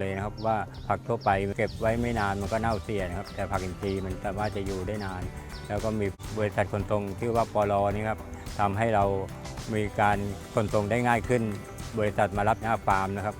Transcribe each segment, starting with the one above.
เลยนะครับว่าผักทั่วไปเก็บไว้ไม่นานมันก็เน่าเสียนะครับ แต่ผักอินทรีย์มันสามารถจะอยู่ได้นาน แล้วก็มีบริษัทขนส่งชื่อว่าปลอนี่ครับทำให้เรามีการขนส่งได้ง่ายขึ้น บริษัทมารับหน้าฟาร์มนะครับ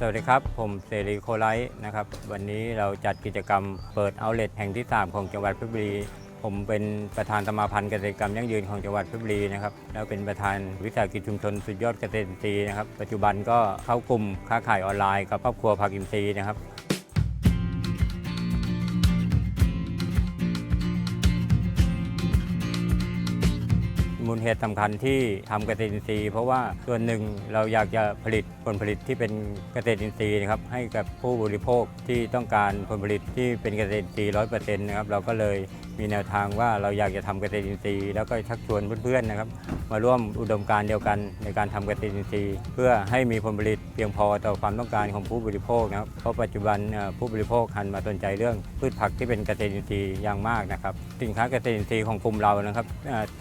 สวัสดีครับ ผมเสรีโคไลท์นะครับ วันนี้เราจัดกิจกรรมเปิดเอาเลทแห่งที่ 3 ของจังหวัดเพชรบุรี ผมเป็นประธานสมาพันธ์เกษตรกรรมยั่งยืนของจังหวัดเพชรบุรีนะครับ แล้วเป็นประธานวิสาหกิจชุมชนสุดยอดเกษตรอินทรีย์นะครับ ปัจจุบันก็เข้ากลุ่มค้าขายออนไลน์กับครอบครัวผักอินทรีย์นะครับ มูลเหตุสำคัญที่ทำเกษตรอินทรีย์เพราะว่าส่วนหนึ่งเราอยากจะผลิตผลผลิตที่เป็นเกษตรอินทรีย์นะครับให้กับผู้บริโภคที่ต้องการผลผลิตที่เป็นเกษตรอินทรีย์ร้อยเปอร์เซ็นต์นะครับเราก็เลย มีแนวทางว่าเราอยากจะทำเกษตรอินทรีย์แล้วก็ชักชวนเพื่อนๆนะครับ มาร่วมอุดมการณ์เดียวกันในการทำเกษตรอินทรีย์ เพื่อให้มีผลผลิตเพียงพอต่อความต้องการของผู้บริโภคนะครับเพราะปัจจุบันผู้บริโภคหันมาสนใจเรื่องพืชผักที่เป็นเกษตรอินทรีย์อย่างมากนะครับสินค้าเกษตรอินทรีย์ของกลุ่มเรานะครับ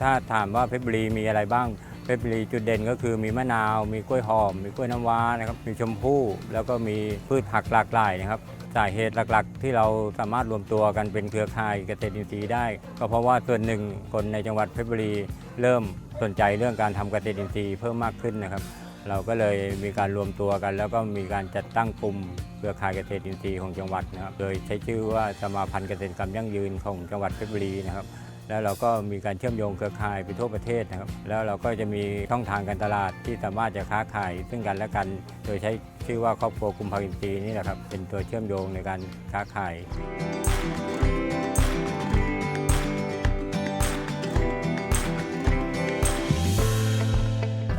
ถ้าถามว่าเพชรบุรีมีอะไรบ้างเพชรบุรีจุดเด่นก็คือมีมะนาว มีกล้วยหอม มีกล้วยน้ำว้านะครับ มีชมพู่ แล้วก็มีพืชผักหลากหลายนะครับ สาเหตุหลักๆ ที่เราสามารถรวมตัวกันเป็นเครือข่ายเกษตรอินทรีย์ได้ ก็เพราะว่าส่วนหนึ่งคนในจังหวัดเพชรบุรีเริ่มสนใจเรื่องการทำเกษตรอินทรีย์เพิ่มมากขึ้นนะครับ เราก็เลยมีการรวมตัวกัน แล้วก็มีการจัดตั้งกลุ่มเครือข่ายเกษตรอินทรีย์ของจังหวัดนะครับ โดยใช้ชื่อว่าสมาพันธ์เกษตรกรรมยั่งยืนของจังหวัดเพชรบุรีนะครับ แล้วเราก็มีการเชื่อมโยงเครือข่ายไปทั่วประเทศนะครับ แล้วเราก็จะมีช่องทางการตลาดที่สามารถจะค้าขายซึ่งกันและกัน โดยใช้ชื่อว่าครอบครัวกลุ่มผักอินทรีย์นี่แหละครับ เป็นตัวเชื่อมโยงในการค้าขาย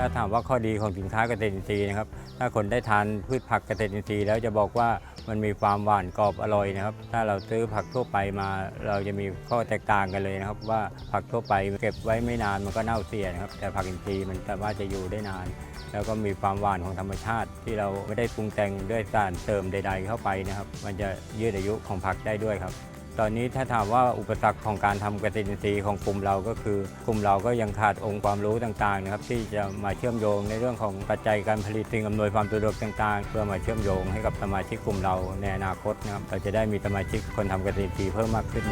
าถามว่าข้อดีของสินค้าเกษตรอินทรีย์นะครับ ถ้าคนได้ทานพืชผักเกษตรอินทรีย์แล้วจะบอกว่ามันมีความหวานกรอบอร่อยนะครับ ถ้าเราซื้อผักทั่วไปมาเราจะมีข้อแตกต่างกันเลยนะครับ ว่าผักทั่วไปเก็บไว้ไม่นานมันก็เน่าเสียนะครับ แต่ผักอินทรีย์มันสามารถจะอยู่ได้นาน แล้วก็มีความหวานของธรรมชาติ ที่เราไม่ได้ปรุงแต่งด้วยสารเติมใด ๆ เข้าไปนะครับ มันจะยืดอายุของผักได้ด้วยครับ ตอนนี้ถ้าถามว่าอุปสรรคของการทำเกษตรอินทรีย์ของกลุ่มเราก็คือกลุ่มเราก็ยังขาดองค์ความรู้ต่างๆนะครับที่จะมาเชื่อมโยงในเรื่องของปัจจัยการผลิตสิ่งอำนวยความสะดวกต่างๆ เพื่อมาเชื่อมโยงให้กับสมาชิกกลุ่มเราในอนาคตนะครับเราจะได้มีสมาชิกคนทำเกษตรอินทรีย์เพิ่มมากขึ้น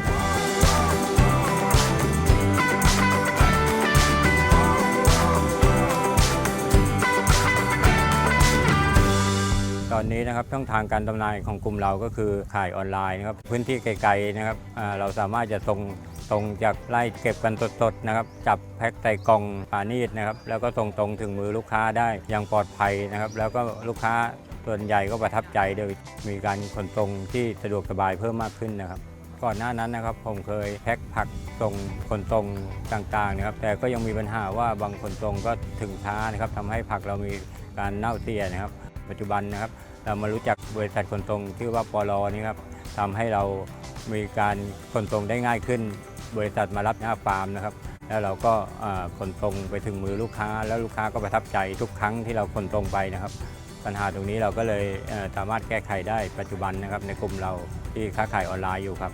นนี้นะครับช่องทางการจำหน่ายของกลุ่มเราก็คือขายออนไลน์นะครับพื้นที่ไกลๆนะครับเราสามารถจะส่งตรงจากไร่เก็บกันสดๆนะครับจับแพ็คใส่กล่องปานีดนะครับแล้วก็ส่งตรงถึงมือลูกค้าได้อย่างปลอดภัยนะครับ แล้วก็ลูกค้าส่วนใหญ่ก็ประทับใจโดยมีการขนส่งที่สะดวกสบายเพิ่มมากขึ้นนะครับก่อนหน้านั้นนะครับผมเคยแพ็คผักส่งขนส่งต่างๆนะครับ แต่ก็ยังมีปัญหาว่าบางขนส่งก็ถึงช้านะครับทำให้ผักเรามีการเน่าเสียนะครับ ปัจจุบันนะครับ เรามารู้จักบริษัทขนส่งชื่อว่าปลอนี่ครับทำให้เรามีการขนส่งได้ง่ายขึ้น บริษัทมารับหน้าฟาร์มนะครับ แล้วเราก็ขนส่งไปถึงมือลูกค้า แล้วลูกค้าก็ประทับใจทุกครั้งที่เราขนส่งไปนะครับ ปัญหาตรงนี้เราก็เลยสามารถแก้ไขได้ปัจจุบันนะครับในกลุ่มเราที่ค้าขายออนไลน์อยู่ครับ